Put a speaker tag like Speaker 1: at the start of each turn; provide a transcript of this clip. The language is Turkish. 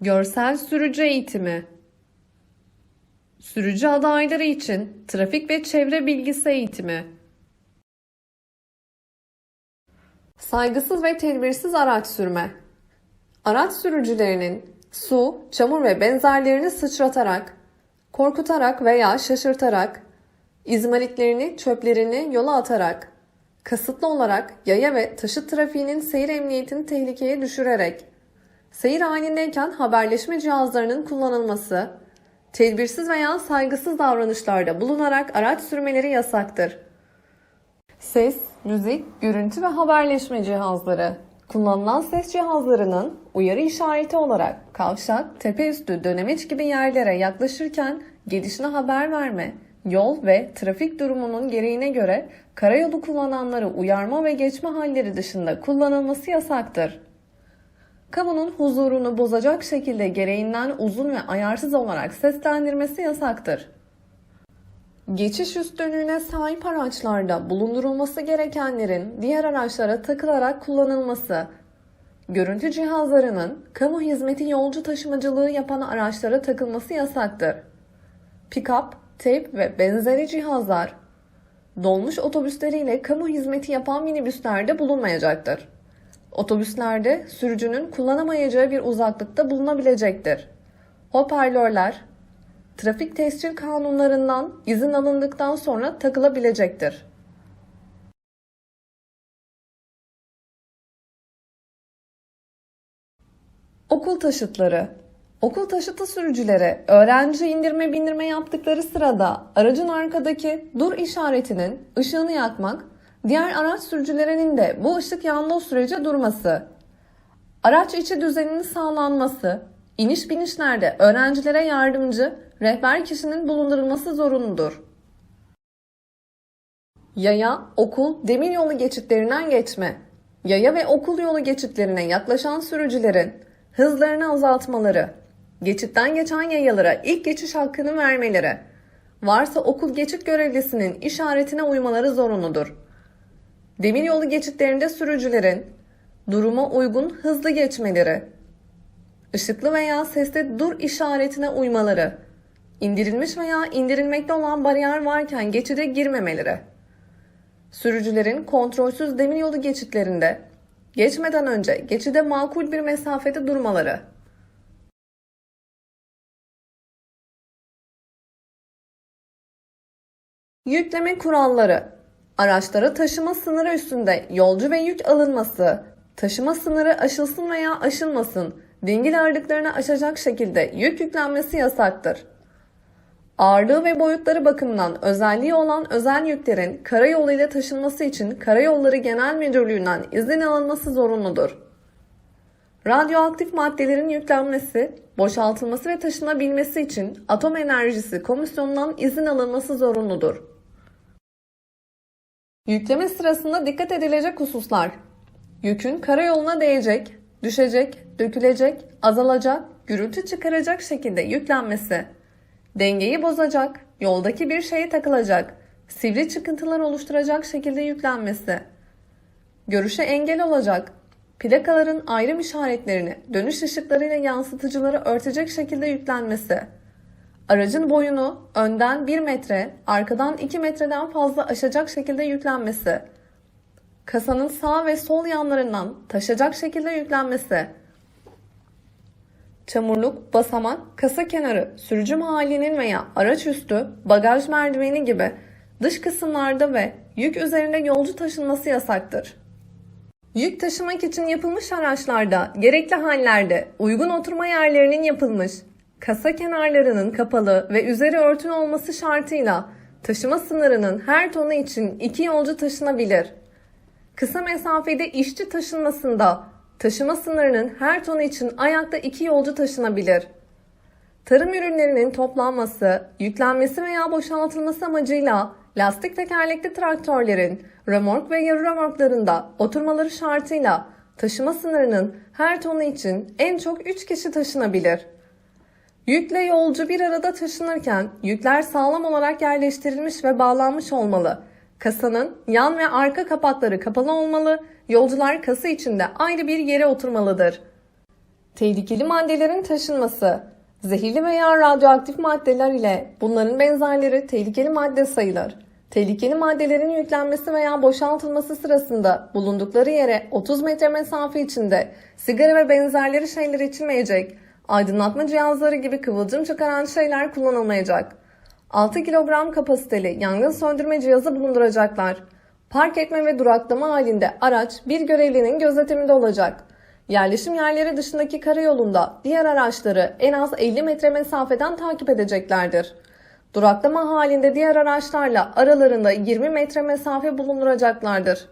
Speaker 1: Görsel sürücü eğitimi. Sürücü adayları için trafik ve çevre bilgisi eğitimi. Saygısız ve tedbirsiz araç sürme. Araç sürücülerinin su, çamur ve benzerlerini sıçratarak, korkutarak veya şaşırtarak, izmaritlerini, çöplerini yola atarak, kasıtlı olarak yaya ve taşıt trafiğinin seyir emniyetini tehlikeye düşürerek, seyir halindeyken haberleşme cihazlarının kullanılması, tedbirsiz veya saygısız davranışlarda bulunarak araç sürmeleri yasaktır. Ses, müzik, görüntü ve haberleşme cihazları. Kullanılan ses cihazlarının uyarı işareti olarak kavşak, tepe üstü, dönemeç gibi yerlere yaklaşırken gelişine haber verme, yol ve trafik durumunun gereğine göre karayolu kullananları uyarma ve geçme halleri dışında kullanılması yasaktır. Kamunun huzurunu bozacak şekilde gereğinden uzun ve ayarsız olarak seslendirmesi yasaktır. Geçiş üstünlüğüne sahip araçlarda bulundurulması gerekenlerin diğer araçlara takılarak kullanılması, görüntü cihazlarının kamu hizmeti yolcu taşımacılığı yapan araçlara takılması yasaktır. Pick-up, teyp ve benzeri cihazlar dolmuş otobüsleriyle kamu hizmeti yapan minibüslerde bulunmayacaktır. Otobüslerde sürücünün kullanamayacağı bir uzaklıkta bulunabilecektir. Hoparlörler, trafik tescil kanunlarından izin alındıktan sonra takılabilecektir. Okul taşıtları Okul taşıtı sürücüleri öğrenci indirme bindirme yaptıkları sırada aracın arkadaki dur işaretinin ışığını yakmak, diğer araç sürücülerinin de bu ışık yandığı sürece durması, araç içi düzeninin sağlanması, iniş binişlerde öğrencilere yardımcı rehber kişinin bulundurulması zorunludur. Yaya, okul, demiryolu geçitlerinden geçme. Yaya ve okul yolu geçitlerine yaklaşan sürücülerin hızlarını azaltmaları, geçitten geçen yayalara ilk geçiş hakkını vermeleri, varsa okul geçit görevlisinin işaretine uymaları zorunludur. Demiryolu geçitlerinde sürücülerin duruma uygun hızlı geçmeleri, ışıklı veya sesli dur işaretine uymaları, indirilmiş veya indirilmekte olan bariyer varken geçide girmemeleri, sürücülerin kontrolsüz demiryolu geçitlerinde geçmeden önce geçide makul bir mesafede durmaları, Yükleme kuralları Araçlara taşıma sınırı üstünde yolcu ve yük alınması, taşıma sınırı aşılsın veya aşılmasın, dingil ağırlıklarını aşacak şekilde yük yüklenmesi yasaktır. Ağırlığı ve boyutları bakımından özelliği olan özel yüklerin karayolu ile taşınması için Karayolları Genel Müdürlüğü'nden izin alınması zorunludur. Radyoaktif maddelerin yüklenmesi, boşaltılması ve taşınabilmesi için Atom Enerjisi Komisyonu'ndan izin alınması zorunludur. Yükleme sırasında dikkat edilecek hususlar. Yükün karayoluna değecek, düşecek, dökülecek, azalacak, gürültü çıkaracak şekilde yüklenmesi. Dengeyi bozacak, yoldaki bir şeye takılacak, sivri çıkıntılar oluşturacak şekilde yüklenmesi. Görüşe engel olacak, plakaların ayrım işaretlerini dönüş ışıklarıyla yansıtıcıları örtecek şekilde yüklenmesi. Aracın boyunu önden 1 metre, arkadan 2 metreden fazla aşacak şekilde yüklenmesi. Kasanın sağ ve sol yanlarından taşacak şekilde yüklenmesi. Çamurluk, basamak, kasa kenarı, sürücü mahallinin veya araç üstü, bagaj merdiveni gibi dış kısımlarda ve yük üzerinde yolcu taşınması yasaktır. Yük taşımak için yapılmış araçlarda gerekli hallerde uygun oturma yerlerinin yapılmış, kasa kenarlarının kapalı ve üzeri örtülü olması şartıyla taşıma sınırının her tonu için iki yolcu taşınabilir. Kısa mesafede işçi taşınmasında taşıma sınırının her tonu için ayakta iki yolcu taşınabilir. Tarım ürünlerinin toplanması, yüklenmesi veya boşaltılması amacıyla lastik tekerlekli traktörlerin remork ve yarı remorklarında oturmaları şartıyla taşıma sınırının her tonu için en çok 3 kişi taşınabilir. Yükle yolcu bir arada taşınırken yükler sağlam olarak yerleştirilmiş ve bağlanmış olmalı. Kasanın yan ve arka kapakları kapalı olmalı, yolcular kasa içinde ayrı bir yere oturmalıdır. Tehlikeli maddelerin taşınması, zehirli veya radyoaktif maddeler ile bunların benzerleri tehlikeli madde sayılır. Tehlikeli maddelerin yüklenmesi veya boşaltılması sırasında bulundukları yere 30 metre mesafe içinde sigara ve benzerleri şeyler içilmeyecek, aydınlatma cihazları gibi kıvılcım çıkaran şeyler kullanılmayacak. 6 kilogram kapasiteli yangın söndürme cihazı bulunduracaklar. Park etme ve duraklama halinde araç bir görevlinin gözetiminde olacak. Yerleşim yerleri dışındaki karayolunda diğer araçları en az 50 metre mesafeden takip edeceklerdir. Duraklama halinde diğer araçlarla aralarında 20 metre mesafe bulunduracaklardır.